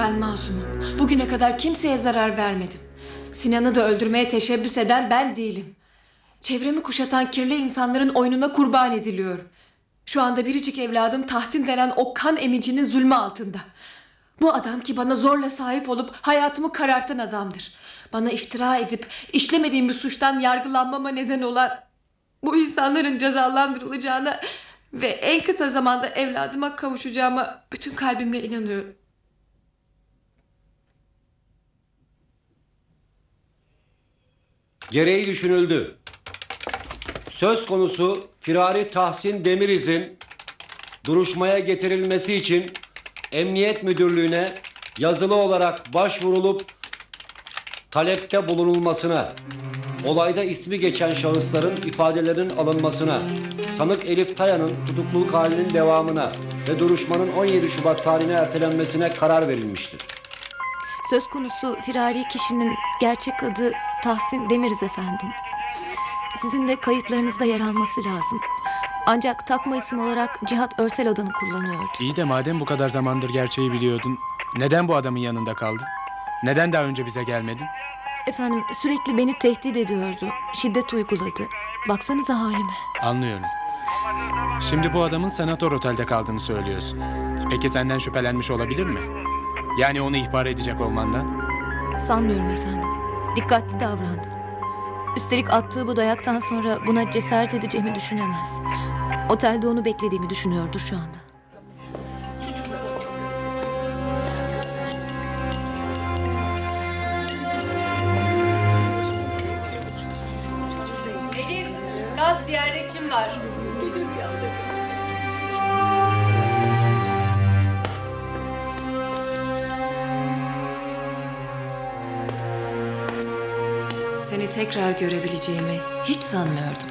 Ben masumum. Bugüne kadar kimseye zarar vermedim. Sinan'ı da öldürmeye teşebbüs eden ben değilim. Çevremi kuşatan kirli insanların oyununa kurban ediliyorum. Şu anda biricik evladım Tahsin denen o kan emicinin zulmü altında. Bu adam ki bana zorla sahip olup hayatımı karartan adamdır. Bana iftira edip işlemediğim bir suçtan yargılanmama neden olan bu insanların cezalandırılacağına ve en kısa zamanda evladıma kavuşacağıma bütün kalbimle inanıyorum. Gereği düşünüldü. Söz konusu Firari Tahsin Demiriz'in duruşmaya getirilmesi için Emniyet Müdürlüğü'ne yazılı olarak başvurulup talepte bulunulmasına, olayda ismi geçen şahısların ifadelerinin alınmasına, sanık Elif Taya'nın tutukluluk halinin devamına ve duruşmanın 17 Şubat tarihine ertelenmesine karar verilmiştir. Söz konusu firari kişinin gerçek adı Tahsin Demiriz efendim. Sizin de kayıtlarınızda yer alması lazım. Ancak takma isim olarak Cihat Örsel adını kullanıyordu. İyi de madem bu kadar zamandır gerçeği biliyordun, neden bu adamın yanında kaldın? Neden daha önce bize gelmedin? Efendim sürekli beni tehdit ediyordu. Şiddet uyguladı. Baksanıza halime. Anlıyorum. Şimdi bu adamın senatör otelde kaldığını söylüyorsun. Peki senden şüphelenmiş olabilir mi? Yani onu ihbar edecek olmandan? Sanmıyorum efendim. Dikkatli davrandım. Üstelik attığı bu dayaktan sonra buna cesaret edeceğimi düşünemez. Otelde onu beklediğimi düşünüyordur şu anda. Elif, kalk ziyaretçim var. Tekrar görebileceğimi hiç sanmıyordum.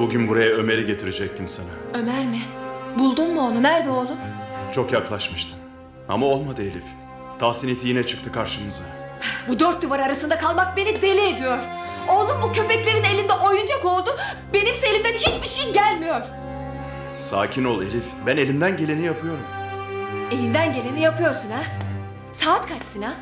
Bugün buraya Ömer'i getirecektim sana. Ömer mi? Buldun mu onu? Nerede oğlum? Çok yaklaşmıştın. Ama olmadı Elif. Tahsin iti yine çıktı karşımıza. Bu dört duvar arasında kalmak beni deli ediyor. Oğlum bu köpeklerin elinde oyuncak oldu. Benimse elimden hiçbir şey gelmiyor. Sakin ol Elif. Ben elimden geleni yapıyorum. Elinden geleni yapıyorsun ha? Saat kaç Sinan?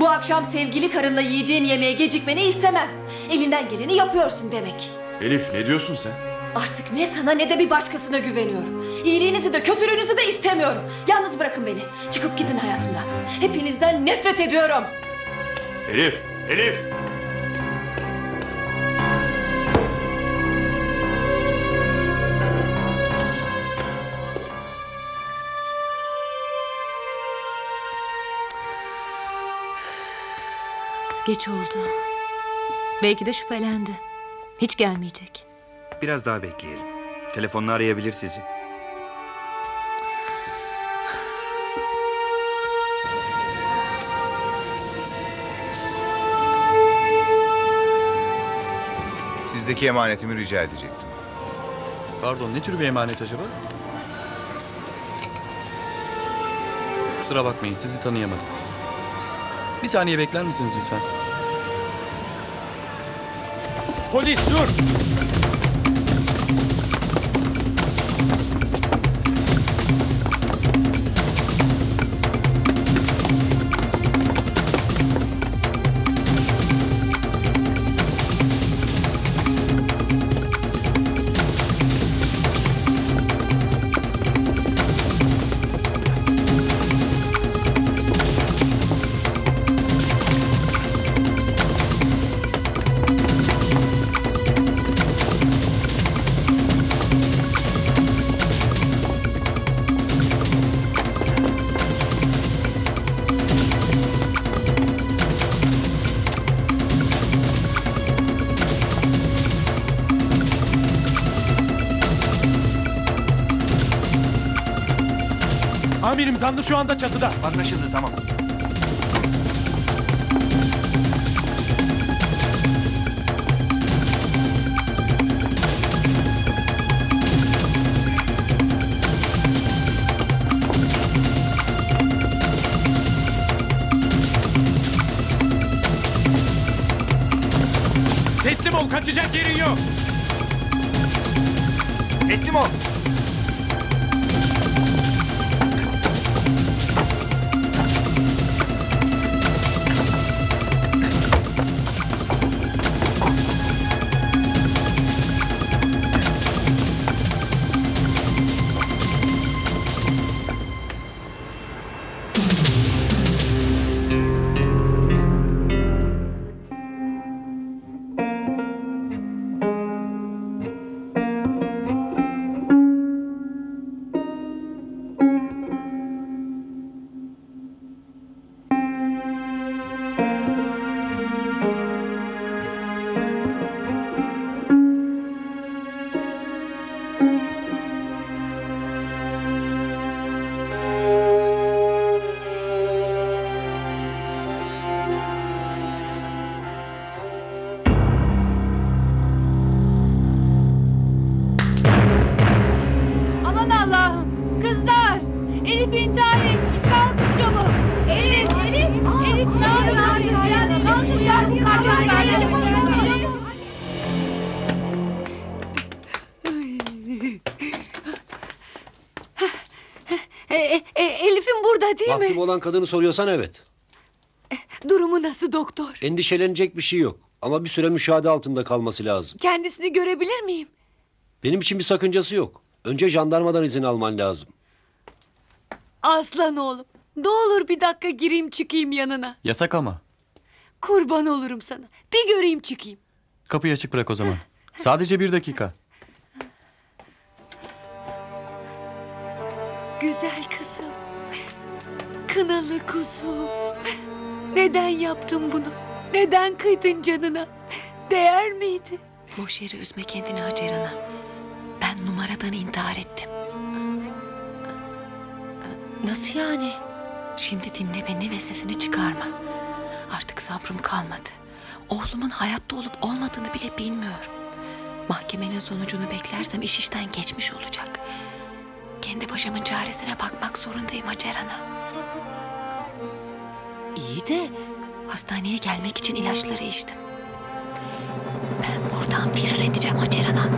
Bu akşam sevgili karınla yiyeceğin yemeğe gecikmeni istemem. Elinden geleni yapıyorsun demek. Elif ne diyorsun sen? Artık ne sana ne de bir başkasına güveniyorum. İyiliğinizi de kötülüğünüzü de istemiyorum. Yalnız bırakın beni. Çıkıp gidin hayatımdan. Hepinizden nefret ediyorum. Elif! Elif! Geç oldu. Belki de şüphelendi. Hiç gelmeyecek. Biraz daha bekleyelim. Telefonla arayabilir sizi. Sizdeki emanetimi rica edecektim. Pardon ne tür bir emanet acaba? Kusura bakmayın sizi tanıyamadım. Bir saniye bekler misiniz lütfen? Polis dur! Amirim zanlı şu anda çatıda. Anlaşıldı tamam. Teslim ol kaçacak yerin yok. Teslim ol. Değil Vaktim mi? olan kadını soruyorsan evet. Durumu nasıl doktor? Endişelenecek bir şey yok. Ama bir süre müşahede altında kalması lazım. Kendisini görebilir miyim? Benim için bir sakıncası yok. Önce jandarmadan izin alman lazım. Aslan oğlum. Ne olur bir dakika gireyim çıkayım yanına. Yasak ama. Kurban olurum sana. Bir göreyim çıkayım. Kapıyı açık bırak o zaman. Sadece bir dakika. Güzel kızım. Kınalı kuzum. Neden yaptın bunu? Neden kıydın canına? Değer miydi? Boş yere üzme kendini Hacer Ana. Ben numaradan intihar ettim. Nasıl yani? Şimdi dinle beni ve sesini çıkarma. Artık sabrım kalmadı. Oğlumun hayatta olup olmadığını bile bilmiyorum. Mahkemenin sonucunu beklersem iş işten geçmiş olacak. Kendi başımın çaresine bakmak zorundayım Hacer Ana. İyi Hastaneye gelmek için ilaçları içtim. Ben buradan firar edeceğim Hacer.